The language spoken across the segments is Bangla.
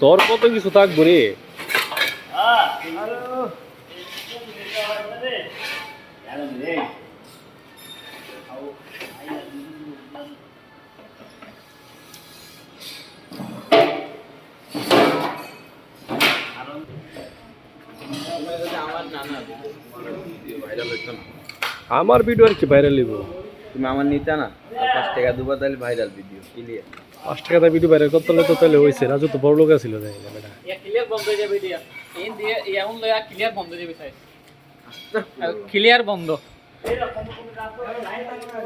তোর কত কিছু থাকব রে আমার ভিডিও আর কি ভাইরাল লিব তুমি আমার নিতে না আর পাঁচ টাকা দুবার তাহলে ভাইরাল ভিডিও ক্লিয়ার পাঁচ টাকা দিয়ে ভিডিও ভাইরাল করতে হলে তো তাহলে হয়েছে রাজু তো বড় লোক ছিল তাই না বেটা ক্লিয়ার বন্ধ হয়ে যাবে দিয়া এই দিয়ে এমন লয়া ক্লিয়ার বন্ধ হয়ে যাবে ক্লিয়ার বন্ধ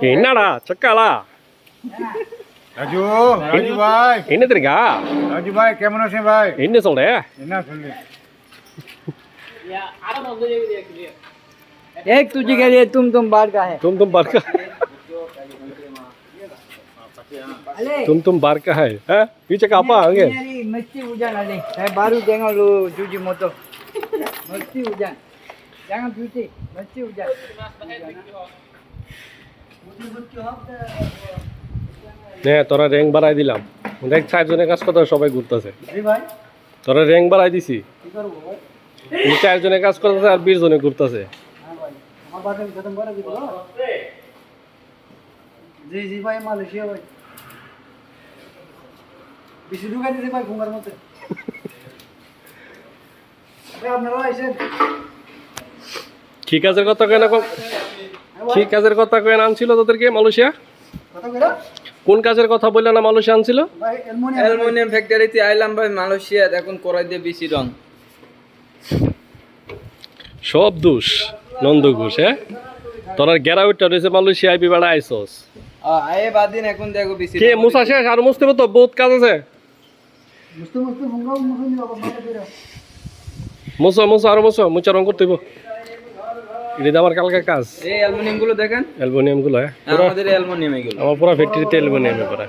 என்னடா চক্কালা রাজু রাজু ভাই என்ன தெரியுங்க রাজু ভাই কেমন আছেন ভাই என்ன சொல்ற না শুনলি আরো বন্ধ হয়ে যাবে দিয়া ক্লিয়ার एक तुझे के लिए तुम तुम बाहर का है तुम तुम बार का तुम तुम बार का है हैं पीछे का apa आगे मस्ती उजान अले saya baru tengok lu cuci motor mesti hujan jangan cuci mesti hujan নে তোরা র্যাঙ্ক বাড়াই দিলাম দেখ চারজনের কাজ করতে সবাই ঘুরতেছে भाई তোরা র্যাঙ্ক বাড়াই দিছি की करू भाई এই চারজনের কাজ করতেছে আর বিশ জনে ঘুরতেছে हाँ भाई আমার বাটন খতম করে দিব জি জি ভাই মালয়েশিয়া ভাই বেশি ঢুকাই দিতে ভাই ঘুমার মধ্যে। আপনারা আইসেন। কি কাজের কথা কেন কি কাজের কথা কেন আনছিল তোদেরকে মালয়েশিয়া? কোন কাজের কথা বললে না মালয়েশিয়া আনছিল? অ্যালুমিনিয়াম। অ্যালুমিনিয়াম ফ্যাক্টরিতে আইলাম ভাই মালয়েশিয়া এখন করাই দিয়ে বেশি রং। সব দোষ নন্দ ঘোষ হ্যাঁ? তোরা গেরাউটটা রয়েছে মালয়েশিয়া আইবি বেড়া আইসস। আয়ে বাদিন এখন দেখো বেশি কে মুসা শেষ আর মুছতে তো বহুত কাজ আছে। মুছো মুছো আরও মুছো মুচা রং করতে এটা আমার কালকে কাজ। এই অ্যালুমিনিয়ামগুলো দেখেন। অ্যালুমিনিয়ামগুলো হ্যাঁ আমাদের অ্যালুমিনিয়াম এগুলো। আমার পুরো ফ্যাক্টরিতে অ্যালুমিনিয়ামে করা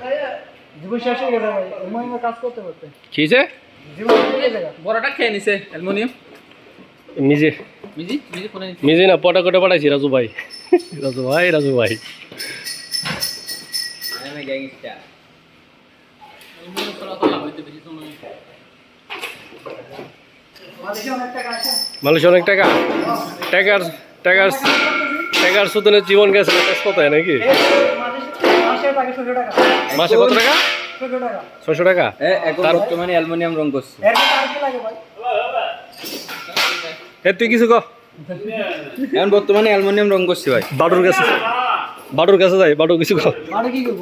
জীবন শেষ হয়ে গেছে কাজ করতে করতে। কিছে জীবন শেষ হয়ে গেছে বড়টা খেয়ে নিছে অ্যালুমিনিয়াম। নিজে মিজি মিজি ফোনে নিছে। না পটা করে পাঠাইছি রাজু ভাই। রাজু ভাই রাজু ভাই। আমি গ্যাংস্টার অ্যালুমিনিয়াম করা তো লাভ হইতে বেশি সময় মালয়েশিয়া অনেক টাকা আছে? মানুষের অনেক টাকা টাকার টাকার টাকার সুতনের জীবন গেছে কত হয় নাকি? মাসে কত টাকা? ছশো টাকা? এখন বর্তমানে অ্যালুমিনিয়াম রং করছে। এর মধ্যে লাগে ভাই? এ তুই কিছু কহ এখন বর্তমানে অ্যালুমিনিয়াম রং করছে ভাই। বাডুর কাছে বাডুর কাছে যাই বাডু কিছু কহ মানে কি করব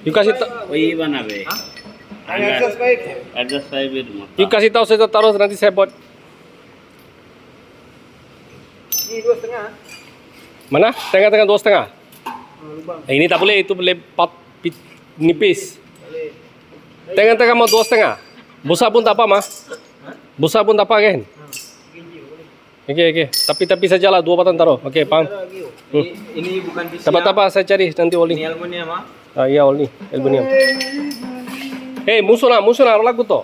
You kasih tahu. Oh iya mana be? Ada subscribe. Ada subscribe di rumah. You kasih tahu saya taruh nanti saya buat. Ini dua setengah. Mana? Tengah-tengah dua setengah. Ah, lubang. Eh, ini tak boleh itu boleh pat nipis. Tengah-tengah mau dua setengah. Busa pun tak apa mah. Busa pun tak apa kan? Ah, okey okey. Tapi tapi sajalah dua batang taruh. Okey, paham. Lah, hmm. Ini, ini bukan PC. Tak apa-apa saya cari nanti oli. Ini aluminium ah iya oli, aluminium. Hei musuh na, musuh to.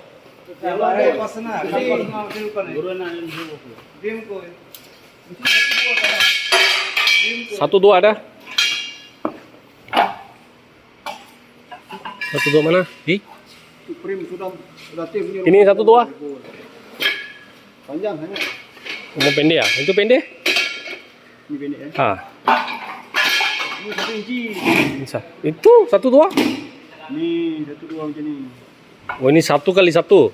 Satu dua ada? Satu dua mana? Hi? Ini satu dua? panjang hanya Mau pendek ya? Itu pendek? ini pendek ya Ah, ini satu inci bisa. Itu satu dua? ini satu dua macam ni Oh ini satu kali satu.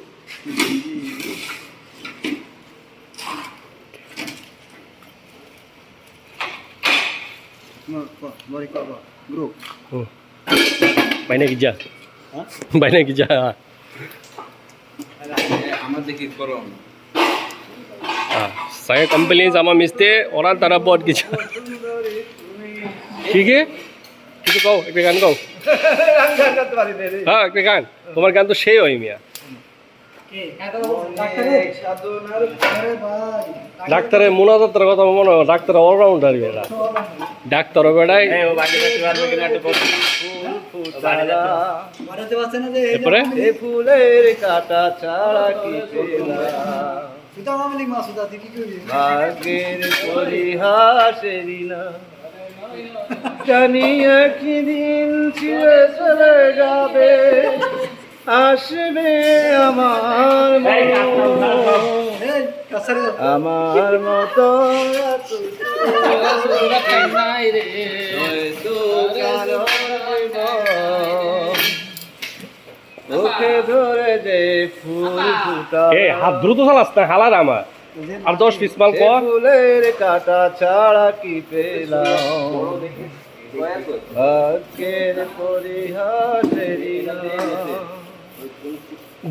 Apa? Mari kau apa? Bro. Hmm. Mainnya gija. Mainnya gija. আমার দেখি করো Ah, saya company sama miste orang tanah buat gija. Kiki? কিছু কও একটা গান কও। হ্যাঁ একটা গান। তোমার গান তো সেই হয় মিয়া। ডাক্তারের মুনাদত্তের কথা মনে হয় ডাক্তার অলরাউন্ডার এরা। ডাক্তার বেড়াই এরপরে ফুলের কাটা ছাড়া কি ভাগ্যের পরিহাসেরই না। জানি একদিন ছিঁড়ে চলে যাবে। আসবে আমার আমার মতো। চোখে ধরে যে ফুল ফুটা হাত দ্রুত চালাস না হালার আমার। আর দশ পিস মাল কর। ফুলের কাটা ছাড়া কি পেলাম? ভাগ্যের পরিহাসেরই না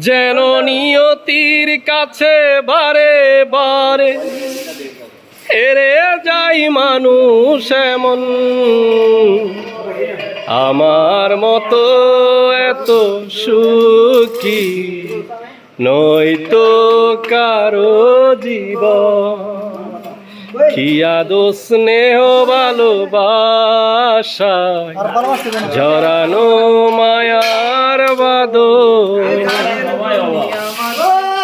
যেন নিয়তির কাছে বারে বারে হেরে যাই মানুষ এমন। আমার মতো এত সুখী নয়তো কারও জীবন। খিয়াদো স্নেহ ভালোবাসায় ঝরানো মায়ার বাদল